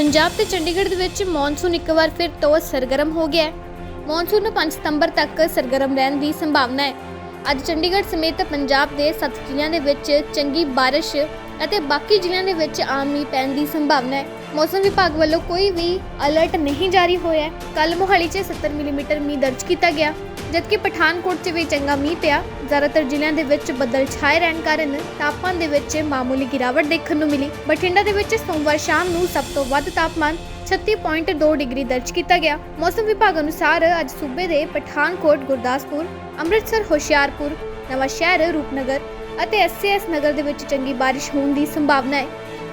ਪੰਜਾਬ ਤੇ ਚੰਡੀਗੜ੍ਹ ਦੇ ਵਿੱਚ ਮੌਨਸੂਨ ਇੱਕ ਵਾਰ ਫਿਰ ਤੋਂ ਸਰਗਰਮ ਹੋ ਗਿਆ ਹੈ। ਮੌਨਸੂਨ 5 ਸਤੰਬਰ ਤੱਕ ਸਰਗਰਮ ਰਹਿਣ ਦੀ ਸੰਭਾਵਨਾ ਹੈ। ਅੱਜ ਚੰਡੀਗੜ੍ਹ ਸਮੇਤ ਪੰਜਾਬ ਦੇ 7 ਜ਼ਿਲ੍ਹਿਆਂ ਦੇ ਵਿੱਚ ਚੰਗੀ ਬਾਰਿਸ਼ ਅਤੇ ਬਾਕੀ ਜ਼ਿਲ੍ਹਿਆਂ ਦੇ ਵਿੱਚ ਆਮ ਮੀਂਹ ਪੈਣ ਦੀ ਸੰਭਾਵਨਾ ਹੈ। ਮੌਸਮ ਵਿਭਾਗ ਵੱਲੋਂ ਕੋਈ ਵੀ ਅਲਰਟ ਨਹੀਂ ਜਾਰੀ ਹੋਇਆ ਹੈ। ਕੱਲ ਮੋਹਾਲੀ 'ਚ 70 ਮਿਲੀਮੀਟਰ ਮੀਂਹ ਦਰਜ ਕੀਤਾ ਗਿਆ। ਜਦਕਿ ਪਠਾਨਕੋਟ 'ਚ ਵੀ ਚੰਗਾ ਮੀਂਹ ਪਿਆ, ਜ਼ਿਆਦਾਤਰ ਜ਼ਿਲ੍ਹਿਆਂ ਦੇ ਵਿੱਚ ਬੱਦਲ ਛਾਏ ਰਹਿਣ ਕਾਰਨ ਤਾਪਮਾਨ ਦੇ ਵਿੱਚ ਮਾਮੂਲੀ ਗਿਰਾਵਟ ਦੇਖਣ ਨੂੰ ਮਿਲੀ। ਬਠਿੰਡਾ ਦੇ ਵਿੱਚ ਸੋਮਵਾਰ ਸ਼ਾਮ ਨੂੰ ਸਭ ਤੋਂ ਵੱਧ ਤਾਪਮਾਨ 36.2 ਡਿਗਰੀ ਦਰਜ ਕੀਤਾ ਗਿਆ। ਮੌਸਮ ਵਿਭਾਗ ਅਨੁਸਾਰ ਅੱਜ ਸੂਬੇ ਦੇ ਪਠਾਨਕੋਟ, ਗੁਰਦਾਸਪੁਰ, ਅੰਮ੍ਰਿਤਸਰ, ਹੁਸ਼ਿਆਰਪੁਰ ਨਵਾਂ ਸ਼ਹਿਰ ਰੂਪਨਗਰ ਅਤੇ ਐਸਐਸ ਨਗਰ ਦੇ ਵਿੱਚ ਚੰਗੀ ਬਾਰਿਸ਼ ਹੋਣ ਦੀ ਸੰਭਾਵਨਾ ਹੈ।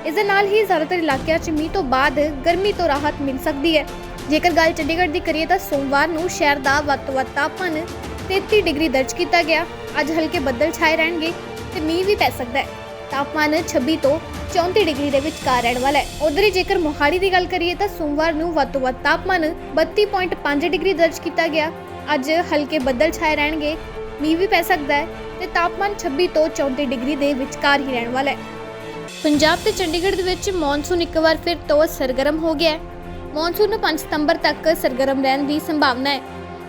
ਇਸ ਦੇ ਨਾਲ ਹੀ ਜ਼ਿਆਦਾਤਰ ਇਲਾਕਿਆਂ 'ਚ ਮੀਂਹ ਤੋਂ ਬਾਅਦ ਗਰਮੀ ਤੋਂ ਰਾਹਤ ਮਿਲ ਸਕਦੀ ਹੈ। ਜੇਕਰ ਗੱਲ ਚੰਡੀਗੜ੍ਹ ਦੀ ਕਰੀਏ ਤਾਂ ਸੋਮਵਾਰ ਨੂੰ ਸ਼ਹਿਰ ਦਾ ਵੱਧ ਤੋਂ ਵੱਧ ਤਾਪਮਾਨ 33 ਡਿਗਰੀ ਦਰਜ ਕੀਤਾ ਗਿਆ। ਅੱਜ ਹਲਕੇ ਬੱਦਲ ਛਾਏ ਰਹਿਣਗੇ ਤੇ ਮੀਂਹ ਵੀ ਪੈ ਸਕਦਾ ਹੈ। ਤਾਪਮਾਨ 26 ਤੋਂ 34 ਡਿਗਰੀ ਦੇ ਵਿਚਕਾਰ ਰਹਿਣ ਵਾਲਾ ਹੈ। ਉਧਰ ਹੀ ਜੇਕਰ ਮੋਹਾਲੀ ਦੀ ਗੱਲ ਕਰੀਏ ਤਾਂ ਸੋਮਵਾਰ ਨੂੰ ਵੱਧ ਤੋਂ ਵੱਧ ਤਾਪਮਾਨ 32.5 ਡਿਗਰੀ ਦਰਜ ਕੀਤਾ ਗਿਆ। ਅੱਜ ਹਲਕੇ ਬੱਦਲ ਛਾਏ ਰਹਿਣਗੇ, ਮੀਂਹ ਵੀ ਪੈ ਸਕਦਾ ਹੈ ਤੇ ਤਾਪਮਾਨ 26 ਤੋਂ 34 ਡਿਗਰੀ ਦੇ ਵਿਚਕਾਰ ਹੀ ਰਹਿਣ ਵਾਲਾ ਹੈ। ਪੰਜਾਬ ਤੇ ਚੰਡੀਗੜ੍ਹ ਦੇ ਵਿੱਚ ਮੌਨਸੂਨ ਇੱਕ ਵਾਰ ਫਿਰ ਤੋਂ ਸਰਗਰਮ ਹੋ ਗਿਆ ਹੈ। ਮੌਨਸੂਨ ਨੂੰ 5 ਸਤੰਬਰ ਤੱਕ ਸਰਗਰਮ ਰਹਿਣ ਦੀ ਸੰਭਾਵਨਾ ਹੈ।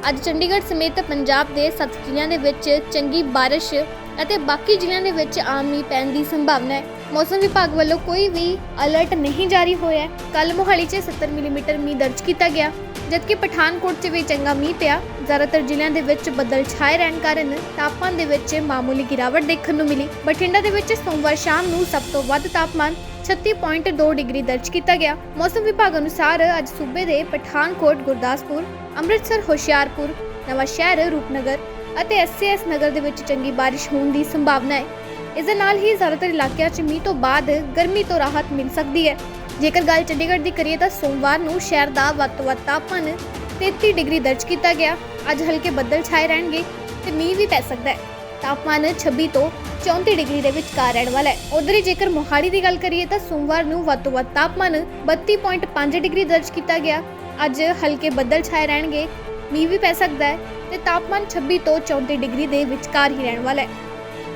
ਅੱਜ ਚੰਡੀਗੜ੍ਹ ਸਮੇਤ ਪੰਜਾਬ ਦੇ 7 ਜ਼ਿਲ੍ਹਿਆਂ ਦੇ ਵਿੱਚ ਚੰਗੀ ਬਾਰਿਸ਼ ਅਤੇ ਬਾਕੀ ਜ਼ਿਲ੍ਹਿਆਂ ਦੇ ਵਿੱਚ ਆਮ ਮੀਂਹ ਪੈਣ ਦੀ ਸੰਭਾਵਨਾ ਹੈ। ਮੌਸਮ ਵਿਭਾਗ ਵੱਲੋਂ ਕੋਈ ਵੀ ਅਲਰਟ ਨਹੀਂ ਜਾਰੀ ਹੋਇਆ ਹੈ। ਕੱਲ ਮੋਹਾਲੀ 'ਚ 70 ਮਿਲੀਮੀਟਰ ਮੀਂਹ ਦਰਜ ਕੀਤਾ ਗਿਆ। ਜਦਕਿ ਪਠਾਨਕੋਟ 'ਚ ਵੀ ਚੰਗਾ ਮੀਂਹ ਪਿਆ। ਜ਼ਿਆਦਾਤਰ ਜ਼ਿਲ੍ਹਿਆਂ ਦੇ ਵਿੱਚ ਬੱਦਲ ਛਾਏ ਰਹਿਣ ਕਾਰਨ ਤਾਪਮਾਨ ਦੇ ਵਿੱਚ ਮਾਮੂਲੀ ਗਿਰਾਵਟ ਦੇਖਣ ਨੂੰ ਮਿਲੀ। ਬਠਿੰਡਾ ਦੇ ਵਿੱਚ ਸੋਮਵਾਰ ਸ਼ਾਮ ਨੂੰ ਸਭ ਤੋਂ ਵੱਧ ਤਾਪਮਾਨ 36.2 ਡਿਗਰੀ ਦਰਜ ਕੀਤਾ ਗਿਆ। ਮੌਸਮ ਵਿਭਾਗ ਅਨੁਸਾਰ ਅੱਜ ਸੂਬੇ ਦੇ ਪਠਾਨਕੋਟ, ਗੁਰਦਾਸਪੁਰ, ਅੰਮ੍ਰਿਤਸਰ, ਹੁਸ਼ਿਆਰਪੁਰ ਨਵਾਂ ਸ਼ਹਿਰ ਰੂਪਨਗਰ ਅਤੇ ਐਸਐਸ ਨਗਰ ਦੇ ਵਿੱਚ ਚੰਗੀ ਬਾਰਿਸ਼ ਹੋਣ ਦੀ ਸੰਭਾਵਨਾ ਹੈ। ਇਸ ਦੇ ਨਾਲ ਹੀ ਜ਼ਿਆਦਾਤਰ ਇਲਾਕਿਆਂ 'ਚ ਮੀਂਹ ਤੋਂ ਬਾਅਦ ਗਰਮੀ ਤੋਂ ਰਾਹਤ ਮਿਲ ਸਕਦੀ ਹੈ। ਜੇਕਰ ਗੱਲ ਚੰਡੀਗੜ੍ਹ ਦੀ ਕਰੀਏ ਤਾਂ ਸੋਮਵਾਰ ਨੂੰ ਸ਼ਹਿਰ ਦਾ ਵੱਧ ਤੋਂ ਵੱਧ ਤਾਪਮਾਨ 33 ਡਿਗਰੀ ਦਰਜ ਕੀਤਾ ਗਿਆ। ਅੱਜ ਹਲਕੇ ਬੱਦਲ ਛਾਏ ਰਹਿਣਗੇ ਤੇ ਮੀਂਹ ਵੀ ਪੈ ਸਕਦਾ ਹੈ। ਤਾਪਮਾਨ 26 ਤੋਂ 34 ਡਿਗਰੀ ਦੇ ਵਿਚਕਾਰ ਰਹਿਣ ਵਾਲਾ ਹੈ। ਉਧਰ ਹੀ ਜੇਕਰ ਮੋਹਾਲੀ ਦੀ ਗੱਲ ਕਰੀਏ ਤਾਂ ਸੋਮਵਾਰ ਨੂੰ ਵੱਧ ਤੋਂ ਵੱਧ ਤਾਪਮਾਨ 32.5 ਡਿਗਰੀ ਦਰਜ ਕੀਤਾ ਗਿਆ। ਅੱਜ ਹਲਕੇ ਬੱਦਲ ਛਾਏ ਰਹਿਣਗੇ ਮੀਂਹ ਵੀ ਪੈ ਸਕਦਾ ਹੈ ਤੇ ਤਾਪਮਾਨ 26 ਤੋਂ 34 ਡਿਗਰੀ ਦੇ ਵਿਚਕਾਰ ਹੀ ਰਹਿਣ ਵਾਲਾ ਹੈ।